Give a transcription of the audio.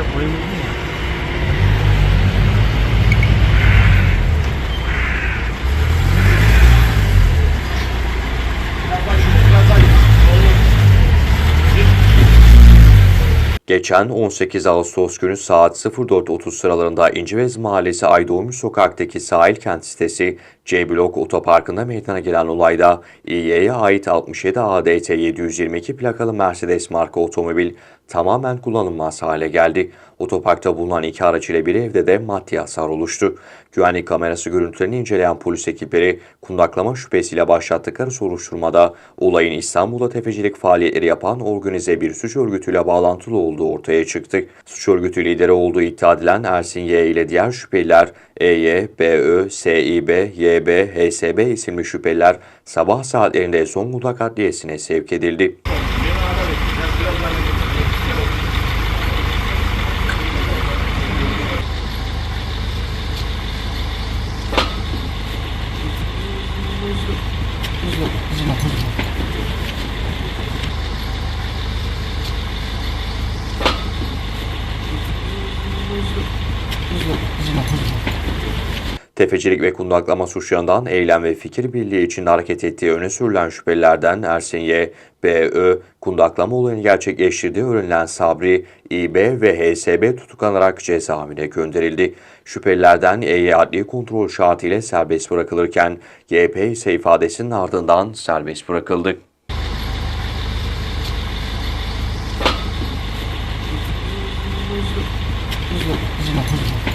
de boyum uzun. Geçen 18 Ağustos günü saat 04.30 sıralarında İncivez Mahallesi Aydoğmuş Sokak'taki sahil kent sitesi C Blok Otoparkı'nda meydana gelen olayda İY'ye ait 67 ADT 722 plakalı Mercedes marka otomobil tamamen kullanılmaz hale geldi. Otoparkta bulunan iki araç ile bir evde de maddi hasar oluştu. Güvenlik kamerası görüntülerini inceleyen polis ekipleri kundaklama şüphesiyle başlattıkları soruşturmada olayın İstanbul'da tefecilik faaliyetleri yapan organize bir suç örgütüyle bağlantılı olduğu ortaya çıktı. Suç örgütü lideri olduğu iddia edilen Ersin Y ile diğer şüpheliler EY, BÖ, SİB, YB, HSB isimli şüpheliler sabah saatlerinde Zonguldak Adliyesi'ne sevk edildi. 藤野藤野藤野 Tefecilik ve kundaklama suçlarından eylem ve fikir birliği içinde hareket ettiği öne sürülen şüphelilerden Ersin Y, BÖ, kundaklama olayını gerçekleştirdiği öğrenilen Sabri, İB ve HSB tutuklanarak cezaevine gönderildi. Şüphelilerden E'ye adli kontrol şartıyla serbest bırakılırken YP ise ifadesinin ardından serbest bırakıldı. Hızlı, hızlı.